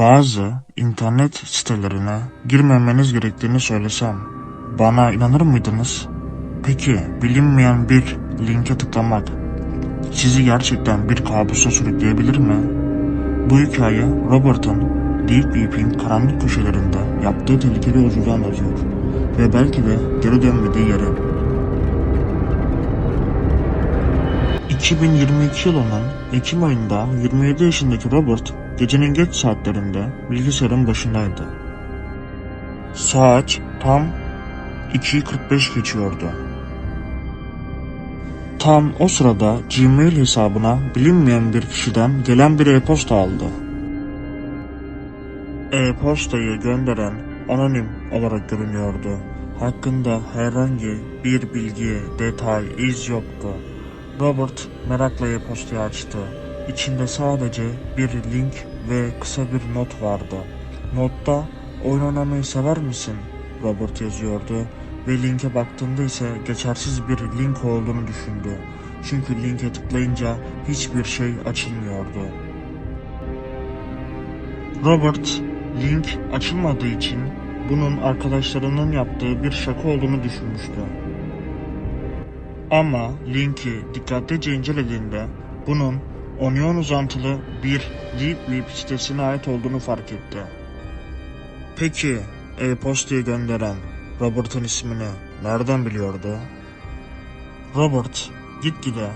bazı internet sitelerine girmemeniz gerektiğini söylesem bana inanır mıydınız? Peki bilinmeyen bir linke tıklamak sizi gerçekten bir kabusa sürükleyebilir mi? Bu hikaye Robert'ın Deep Deep'in karanlık köşelerinde yaptığı tehlikeli yolculuğu anlatıyor ve belki de geri dönmediği yere 2022 yılının Ekim ayında 27 yaşındaki Robert gecenin geç saatlerinde bilgisayarın başındaydı. Saat tam 2.45 geçiyordu. Tam o sırada Gmail hesabına bilinmeyen bir kişiden gelen bir e-posta aldı. E-postayı gönderen anonim olarak görünüyordu. Hakkında herhangi bir bilgi, detay, iz yoktu. Robert merakla e-postayı açtı. İçinde sadece bir link ve kısa bir not vardı. Notta oyun oynamayı sever misin? Robert yazıyordu ve linke baktığında ise geçersiz bir link olduğunu düşündü. Çünkü linke tıklayınca hiçbir şey açılmıyordu. Robert link açılmadığı için bunun arkadaşlarının yaptığı bir şaka olduğunu düşünmüştü. Ama linki dikkatlice incelediğinde bunun Onion uzantılı bir Deep Web sitesine ait olduğunu fark etti. Peki e-postayı gönderen Robert'ın ismini nereden biliyordu? Robert gitgide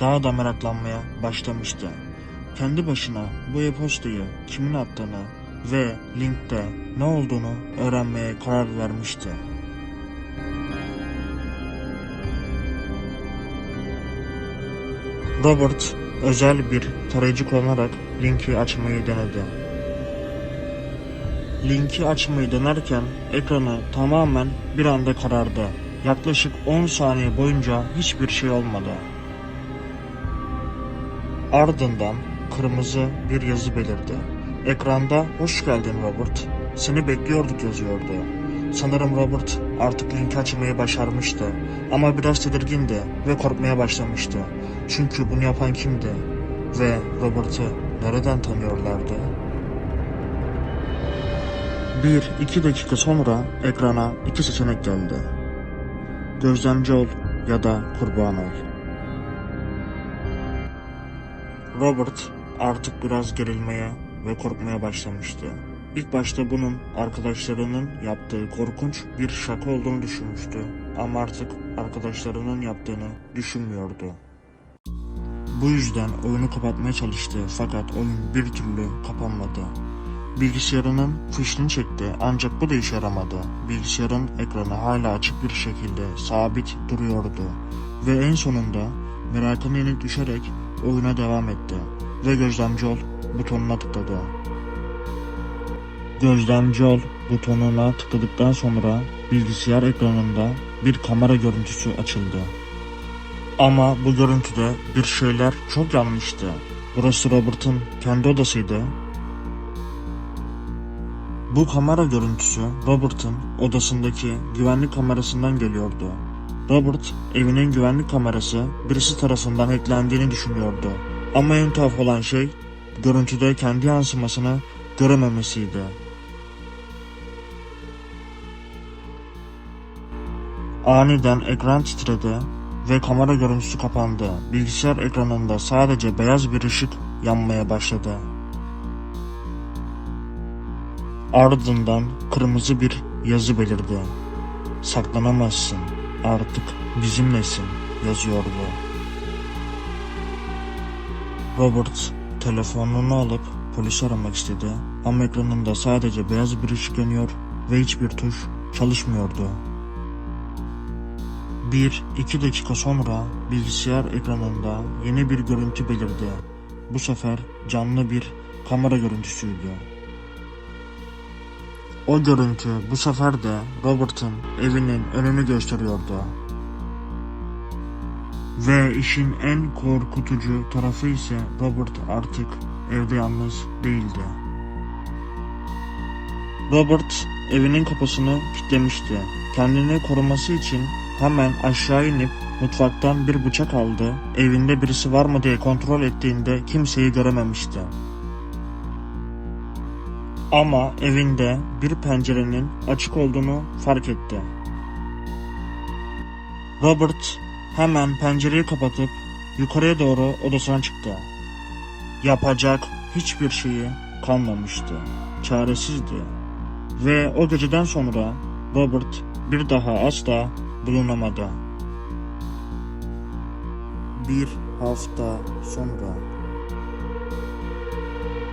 daha da meraklanmaya başlamıştı. Kendi başına bu e-postayı kimin attığını ve linkte ne olduğunu öğrenmeye karar vermişti. Robert özel bir tarayıcı kullanarak linki açmayı denedi. Linki açmayı denerken ekranı tamamen bir anda karardı. Yaklaşık 10 saniye boyunca hiçbir şey olmadı. Ardından kırmızı bir yazı belirdi. Ekranda hoş geldin Robert. Seni bekliyorduk yazıyordu. Sanırım Robert artık linki açmayı başarmıştı. Ama biraz tedirgindi ve korkmaya başlamıştı. Çünkü bunu yapan kimdi? Ve Robert'ı nereden tanıyorlardı? Bir iki dakika sonra ekrana iki seçenek geldi. Gözlemci ol ya da kurban ol. Robert artık biraz gerilmeye ve korkmaya başlamıştı. İlk başta bunun arkadaşlarının yaptığı korkunç bir şaka olduğunu düşünmüştü. Ama artık arkadaşlarının yaptığını düşünmüyordu. Bu yüzden oyunu kapatmaya çalıştı fakat oyun bir türlü kapanmadı. Bilgisayarının fişini çekti ancak bu da işe yaramadı. Bilgisayarın ekranı hala açık bir şekilde sabit duruyordu. Ve en sonunda merakına düşerek oyuna devam etti. Ve gözlemci ol butonuna tıkladı. Gözlemci ol butonuna tıkladıktan sonra bilgisayar ekranında bir kamera görüntüsü açıldı. Ama bu görüntüde bir şeyler çok yanlıştı. Burası Robert'ın kendi odasıydı. Bu kamera görüntüsü Robert'ın odasındaki güvenlik kamerasından geliyordu. Robert evinin güvenlik kamerası birisi tarafından hacklendiğini düşünüyordu. Ama en tuhaf olan şey görüntüde kendi yansımasını görememesiydi. Aniden ekran titredi ve kamera görüntüsü kapandı. Bilgisayar ekranında sadece beyaz bir ışık yanmaya başladı. Ardından kırmızı bir yazı belirdi. Saklanamazsın. Artık bizimlesin yazıyordu. Robert telefonunu alıp polisi aramak istedi ama ekranında sadece beyaz bir ışık yanıyor ve hiçbir tuş çalışmıyordu. Bir iki dakika sonra bilgisayar ekranında yeni bir görüntü belirdi. Bu sefer canlı bir kamera görüntüsüydü. O görüntü bu sefer de Robert'ın evinin önünü gösteriyordu. Ve işin en korkutucu tarafı ise Robert artık evde yalnız değildi. Robert evinin kapısını kilitlemişti. Kendini koruması için hemen aşağı inip mutfaktan bir bıçak aldı. Evinde birisi var mı diye kontrol ettiğinde kimseyi görememişti. Ama evinde bir pencerenin açık olduğunu fark etti. Robert hemen pencereyi kapatıp yukarıya doğru odasına çıktı. Yapacak hiçbir şeyi kalmamıştı. Çaresizdi. Ve o geceden sonra Robert bir daha asla bulunamadı. Bir hafta sonra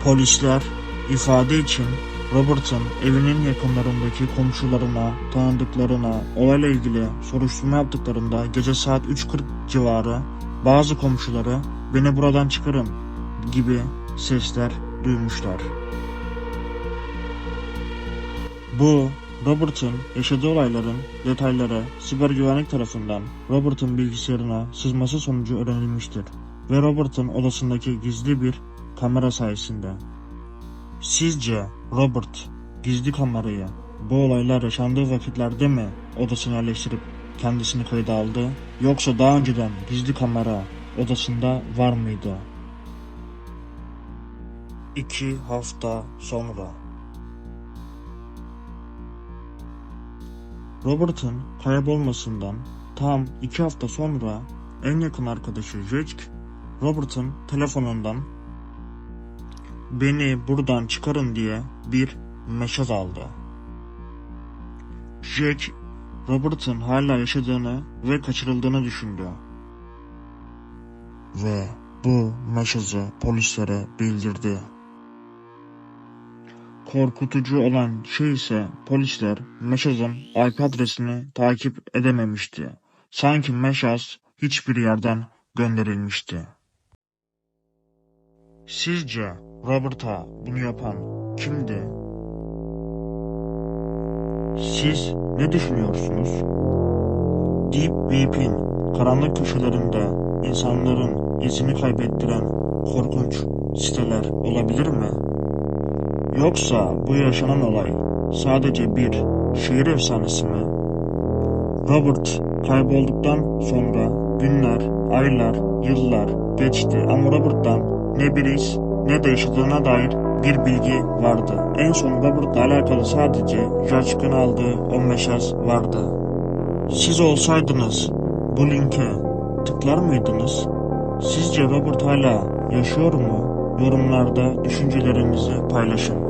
Polisler ifade için Robert'ın evinin yakınlarındaki komşularına, tanıdıklarına olayla ilgili soruşturma yaptıklarında gece saat 3.40 civarı bazı komşuları beni buradan çıkarın gibi sesler duymuşlar. Bu Robert'ın yaşadığı olayların detayları siber güvenlik tarafından Robert'ın bilgisayarına sızması sonucu öğrenilmiştir ve Robert'ın odasındaki gizli bir kamera sayesinde. Sizce Robert gizli kamerayı bu olaylar yaşandığı vakitlerde mi odasına yerleştirip kendisini kayda aldı yoksa daha önceden gizli kamera odasında var mıydı? İki hafta sonra Robert'ın kaybolmasından tam iki hafta sonra en yakın arkadaşı Jack, Robert'ın telefonundan beni buradan çıkarın diye bir mesaj aldı. Jack, Robert'ın hala yaşadığını ve kaçırıldığını düşündü. Ve bu mesajı polislere bildirdi. Korkutucu olan şey ise polisler mesajın IP adresini takip edememişti. Sanki mesaj hiçbir yerden gönderilmişti. Sizce Robert'a bunu yapan kimdi? Siz ne düşünüyorsunuz? Deep Web'in karanlık köşelerinde insanların izini kaybettiren korkunç siteler olabilir mi? Yoksa bu yaşanan olay sadece bir şehir efsanesi mi? Robert kaybolduktan sonra günler, aylar, yıllar geçti ama Robert'tan ne bir iz ne de yaşadığına dair bir bilgi vardı. En son Robert'la alakalı sadece Judge'ın aldığı o mesaj vardı. Siz olsaydınız bu linke tıklar mıydınız? Sizce Robert hala yaşıyor mu? Yorumlarda düşüncelerinizi paylaşın.